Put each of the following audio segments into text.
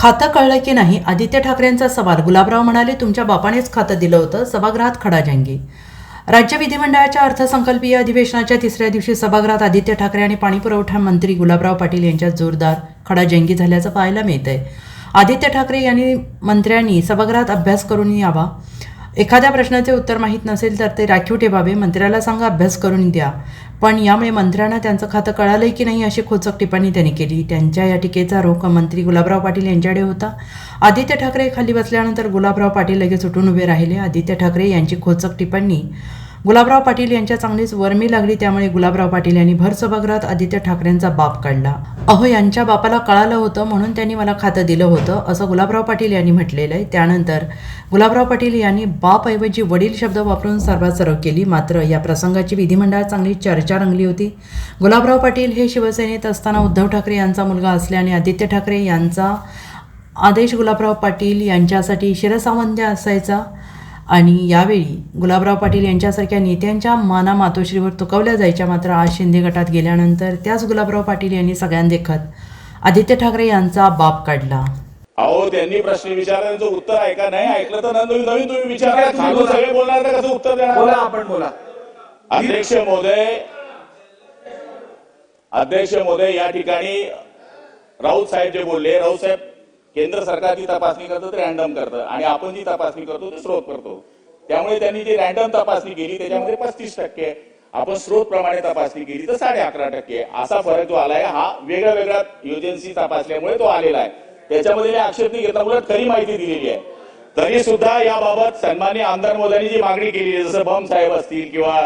खातं कळलं की नाही? आदित्य ठाकरेंचा सवाल. गुलाबराव म्हणाले तुमच्या बापानेच खातं दिलं होतं. सभागृहात खडाजंगी. राज्य विधिमंडळाच्या अर्थसंकल्पीय अधिवेशनाच्या तिसऱ्या दिवशी सभागृहात आदित्य ठाकरे आणि पाणीपुरवठा मंत्री गुलाबराव पाटील यांच्यात जोरदार खडाजंगी झाल्याचं पाहायला मिळतंय. आदित्य ठाकरे यांनी मंत्र्यांनी सभागृहात अभ्यास करून यावा. एखाद्या प्रश्नाचे उत्तर माहीत नसेल तर ते राखीव ठेवावे मंत्र्याला सांगा अभ्यास करून द्या. पण यामुळे मंत्र्यांना त्यांचं खातं कळालंय की नाही अशी खोचक टिप्पणी त्यांनी केली. त्यांच्या या टीकेचा रोख मंत्री गुलाबराव पाटील यांच्याकडे होता. आदित्य ठाकरे खाली बसल्यानंतर गुलाबराव पाटील लगेच उठून उभे राहिले. आदित्य ठाकरे यांची खोचक टिप्पणी. गुलाबराव पाटील यांच्या चांगलीच वर्मी लागली त्यामुळे गुलाबराव पाटील यांनी भर सभागृहात आदित्य ठाकरेंचा बाप काढला. अहो यांच्या बापाला कळालं होतं म्हणून त्यांनी मला खातं दिलं होतं असं गुलाबराव पाटील यांनी म्हटलेलं आहे. त्यानंतर गुलाबराव पाटील यांनी बापऐवजी वडील शब्द वापरून सर्वात केली. मात्र या प्रसंगाची विधिमंडळात चांगली चर्चा रंगली होती. गुलाबराव पाटील हे शिवसेनेत असताना उद्धव ठाकरे यांचा मुलगा असल्याने आदित्य ठाकरे यांचा आदेश गुलाबराव पाटील यांच्यासाठी शिरसावंत्य असायचा. आणि यावेळी गुलाबराव पाटील यांच्यासारख्या नेत्यांच्या माना मातोश्रीवर तुकवल्या जायच्या मात्र आज शिंदे गटात गेल्यानंतर त्याच गुलाबराव पाटील यांनी सगळ्यांदेखत आदित्य ठाकरे यांचा बाप काढला. अहो त्यांनी प्रश्न विचारला. त्यांचं उत्तर ऐका नाही ऐकलं तर नवीन नवीन तुम्ही विचारा. सगळे बोलणार तर कसं उत्तर बोला देणार आपण बोला. अध्यक्ष महोदय अध्यक्ष महोदय या ठिकाणी राऊत साहेब जे बोलले राऊत साहेब केंद्र सरकार जी तपासणी करतं ते रॅन्डम करतं. आणि आपण जी तपासणी करतो ते स्रोत करतो. त्यामुळे त्यांनी जी रॅन्डम तपासणी केली त्याच्यामध्ये पस्तीस टक्के. आपण स्रोत प्रमाणे तपासणी केली तर साडे अकरा टक्के. असा फरक जो आलाय हा वेगळ्या वेगळ्या एजन्सी तपासल्यामुळे तो आलेला आहे. त्याच्यामध्ये मी आक्षेप नाही घेतला उलट खरी माहिती दिलेली आहे. तरी सुद्धा याबाबत सन्मान्य आमदार मोदांनी जी मागणी केली आहे जसं बम साहेब असतील किंवा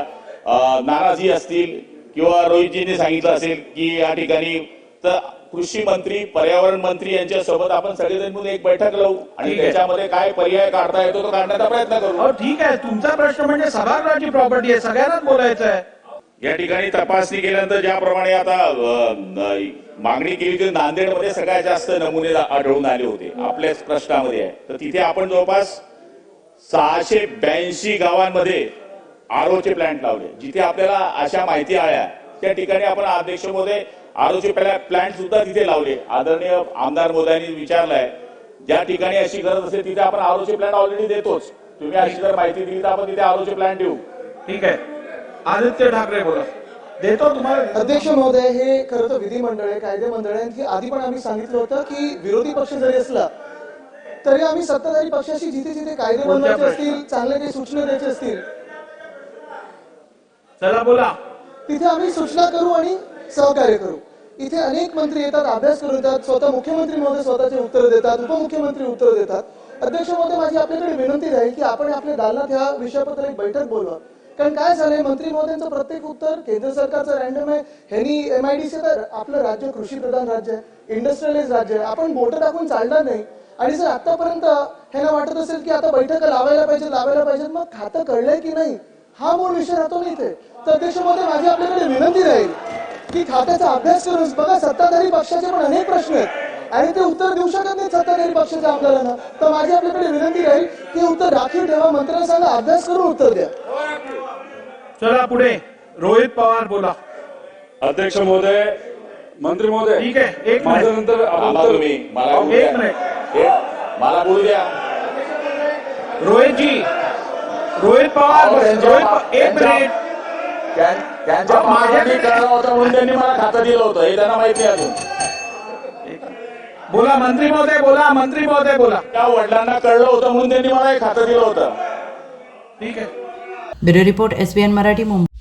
नाराजी नानाजी असतील किंवा रोहितजींनी सांगितलं असेल की या ठिकाणी तर कृषी मंत्री पर्यावरण मंत्री यांच्या सोबत आपण सगळेजण मिळून एक बैठक लावू. आणि ठीक आहे. त्याच्यामध्ये काय पर्याय काढता येतो तो काढण्याचा प्रयत्न करू. ठीक आहे. तुमचा प्रश्न म्हणजे सभागृहाची प्रॉपर्टी आहे. सगळ्यांनाच बोलायचं आहे. या ठिकाणी तपासणी केल्यानंतर ज्याप्रमाणे आता अं, मागणी केली होती नांदेडमध्ये सगळ्यात जास्त नमुने आढळून आले होते. आपल्याच प्रश्नामध्ये आहे. तर तिथे आपण जवळपास सहाशे ब्याऐंशी गावांमध्ये आरोचे प्लांट लावले. जिथे आपल्याला अशा माहिती आल्या. त्या ठिकाणी आपण अध्यक्षमध्ये आरोचे प्लांट सुद्धा तिथे लावले. आदरणीय आमदार मोदयांनी विचारलंय ज्या ठिकाणी अशी गरज असेल तिथे आपण आरोचे प्लांट ऑलरेडी देतोच. तुम्ही अशी जर माहिती दिली तर आपण तिथे आरोचे प्लांट देऊ. ठीक आहे. आदित्य ठाकरे बोला. देतो तुम्हाला. अध्यक्ष महोदय हे खरं तर विधिमंडळ आहे कायदे मंडळ आहे. की आधी पण आम्ही सांगितलं होतं की विरोधी पक्ष जरी असला तरी आम्ही सत्ताधारी पक्षाशी जिथे जिथे कायदे बनवायचे. असतील चांगले काही सूचना द्यायचे असतील चला बोला. तिथे आम्ही सूचना करू आणि सहकार्य करू. इथे अनेक मंत्री येतात अभ्यास करू येतात स्वतः मुख्यमंत्री महोदय स्वतःचे उत्तर देतात उपमुख्यमंत्री उत्तर देतात. अध्यक्ष महोदय माझी आपल्याकडे विनंती राहील की आपण आपल्या दालनात ह्या विषयाबद्दल एक बैठक बोलवा. कारण काय झालंय मंत्री महोदयांचं प्रत्येक उत्तर केंद्र सरकारचं रॅन्डम आहे. ह्यांनी एमआयडीसी तर आपलं राज्य कृषी प्रधान राज्य आहे इंडस्ट्रियलाइज राज्य आहे. आपण बोटं टाकून चालणार नाही. आणि जर आतापर्यंत ह्यांना वाटत असेल की आता बैठका लावायला पाहिजे लावायला पाहिजे मग खातं कळलंय की नाही? हा मूळ विषय राहतो ना इथे. तर अध्यक्ष महोदय माझी आपल्याकडे विनंती राहील. की खात्याचा अभ्यास करून बघा सत्ताधारी पक्षाचे पण अनेक प्रश्न आहेत. आणि ते उत्तर देऊ शकत नाहीत सत्ताधारी पक्षाच्या आमदारांना तर माझी आपल्याकडे विनंती राहील की उत्तर राखीव ठेवा मंत्र्यांना सांगा अभ्यास करून उत्तर द्या. चला पुढे. रोहित पवार बोला. अध्यक्ष महोदय मंत्री महोदय ठीक आहे एक माझं मिनिट नंतर तुम्ही मला बोलू एक द्या. मिनिट. एक- मला बोलू द्या. रोहितजी रोहित पवार अहो, बोला. त्यांच्या- रोहित प- एक त्यांच्या- मिनिट त्या- त्यांच्या अहो, माझ्याकडे- मागणी कळलं होतं म्हणून त्यांनी मला खातं दिलं होतं. हे त्यांना माहिती अजून. बोला मंत्री महोदय बोला मंत्री महोदय बोला. त्या वडिलांना कळलं होतं म्हणून त्यांनी मला हे खातं दिलं होतं. ठीक आहे. Bureau report SBN Marathi Mumbai.